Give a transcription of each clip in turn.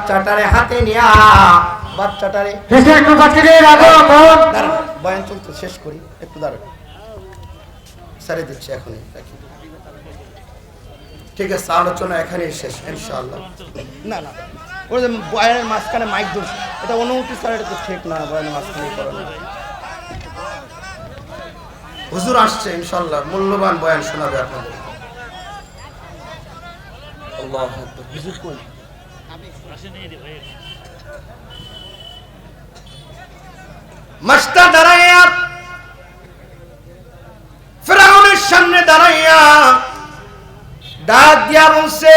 বাচ্চাটারে হাতে নিয়া বাচ্চাটারে একটু বোন বয়ান চলতে শেষ করি। একটু দাঁড়ান সারে দিচ্ছি এখনই রাখি। ঠিক আছে আলোচনা এখানেই শেষ ইনশাআল্লাহ। না না। ওই যে বয়ানের মাঝখানে মাইক দোষ এটা অনুমতি স্যার এটা তো ঠিক না বয়ানের মাঝখানে করানো হুজুর আসছে ইনশাআল্লাহ। মূল্যবান বয়ান শোনাবে আপনাদের। আল্লাহ আকবার। হুজুর কই? মাস্টার দাঁড়াইয়া, ফেরাউনের সামনে দাঁড়াইয়া ডাক দিয়া বলছে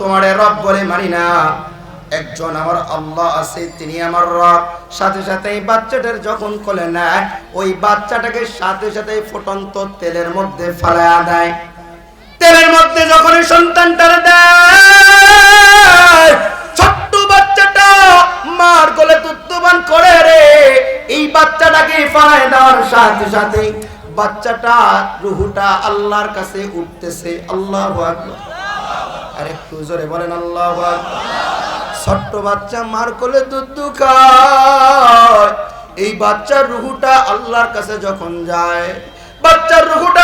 তোমার রব বলে মানি না। একজন আমার আল্লাহ আছে, তিনি আমার রব। সাথে সাথে এই বাচ্চাটার যখন কোলে নেয়, ওই বাচ্চাটাকে সাথে সাথে ফুটন্ত তেলের মধ্যে ফালায়া দেয়। মধ্যে যখন সন্তানটার দেয়, ছোট্ট বাচ্চাটা মার কোলে তুত্তবান করে রে। এই বাচ্চাটাকে ফালায় দেওয়ার সাথে সাথে বাচ্চাটা, রুহুটা আল্লাহর কাছে উঠতেছে। আল্লাহ বলেন, আল্লাহ ছোট্ট বাচ্চা মার এই বাচ্চার রুহুটা আল্লাহর কাছে যখন যায়, বাচ্চার রুহুটা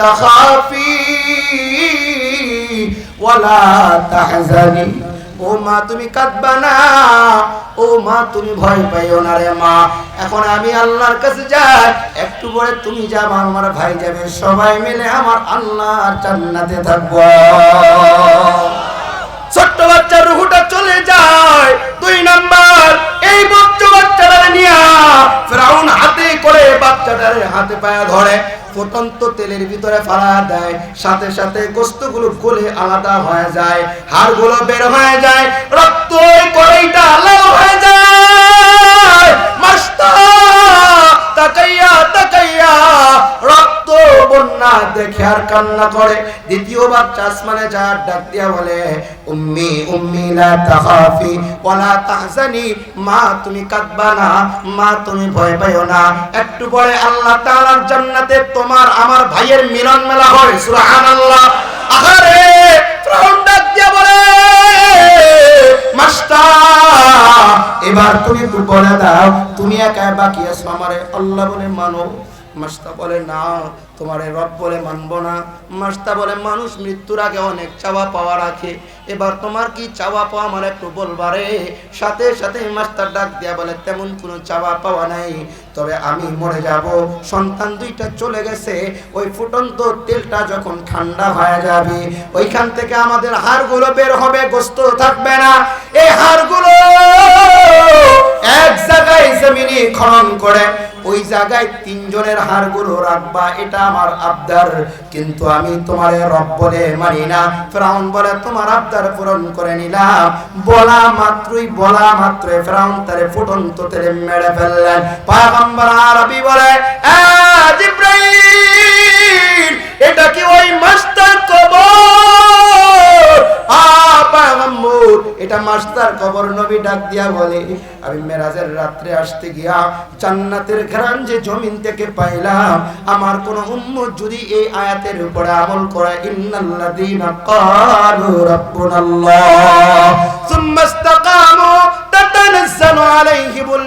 লা ولا تحزني ও মা, তুমি কাঁদবা না। ও মা, তুমি ভয় পাইও না রে মা। এখন আমি আল্লাহর কাছে যাই, একটু পরে তুমি যাবা, আমার ভাই যাবে। সবাই মিলে আমার আল্লাহ জান্নাতে থাকব। পায়া ধরে, ফুটন্ত তেলের ভিতরে ফালা দেয়, সাথে সাথে গোস্তগুলো গলে আলাদা হয়ে যায়, হাড়গুলো বের হয়ে যায় রক্ত কড়াইটা লাল দেখে কান্না করে। দ্বিতীয় বাচ্চা আসমানে যা ডাক দিয়া বলে, উম্মি উম্মি, লা তাখাফি ওয়ালা তাহজানি। মা, তুমি কাঁদবা না। মা, তুমি ভয় পাইও না। একটু পরে আল্লাহ তাআলার জান্নাতে তোমার, আমার ভাইয়ের মিলন মেলা হয়। সুবহানাল্লাহ। আহারে! ডাক দিয়া বলে, মাস্টার, এবার তুমি বলে দাও। তুমি একা বাকি আছো আমারে। আল্লাহ বলে, মানো। মাস্তা বলে, না, তোমার রব বলে মানবো না। মাস্তা বলে, মানুষ মৃত্যুর আগে অনেক চাওয়া পাওয়া রাখে। এবার তোমার কি চাওয়া পাওয়া আমার একটু বলবারে সাথে সাথে মাস্টার ডাক দিয়া বলে, তেমন কোনো চাওয়া পাওয়া নাই, তবে আমি মরে যাব। সন্তান দুইটা চলে গেছে। ওই ফুটন্ত তেলটা যখন ঠান্ডা হয়ে যাবে, ওইখান থেকে আমাদের হাড়গুলো বের হবে, গোস্ত থাকবে না। এই হাড়গুলো এক জায়গায় জমিনে খনন করে ওই জায়গায় তিনজনের হাড়গুলো রাখবা এটা আমার আবদার। কিন্তু আমি তোমার রব বলে মানি না। ফেরাউন বলে তোমার আবদার পূরণ করে নিলাম। বলা মাত্রই বলা মাত্রই ফেরাউন তারে ফুটন্ত তেলে মেরে ফেললেন। পয়গম্বর আরবি বলে "আ, জিব্রাইল এটা কি ওই মাস্টার কবর? এটা মাস্টার কবর নবী ডাক দিয়া বলে, আমি মেরাজের রাত্রে আসতে গিয়া জান্নাতের ঘ্রাণ যে জমিন থেকে পাইলাম। আমার কোন উম্মত যদি এই আয়াতের উপরে আমল করে, ইন্নাল্লাযীনা ক্বালু রাব্বুনাল্লাহ। সুম্মা ইসতাকামু আলাইহিমুল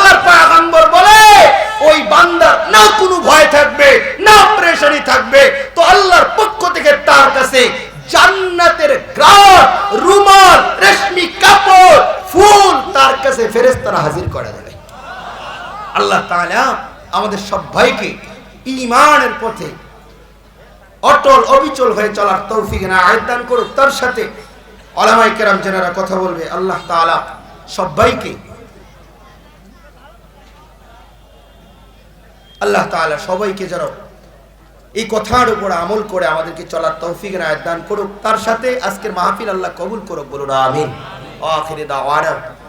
আল্লাহ আমাদের সবাইকে ঈমানের পথে অটল, অবিচল হয়ে চলার তৌফিক না আয়দান করুক। তার সাথে ওলামাই কেরাম যেনারা কথা বলবে, আল্লাহ তাআলা সবাইকে আল্লাহ তাআলা সবাইকে যেন এই কথার উপর আমল করে আমাদেরকে চলার তৌফিক না দান করুক। তার সাথে আজকের মাহফিল আল্লাহ কবুল করুক, বলুন আমিন। আখিরি দাওয়ানা।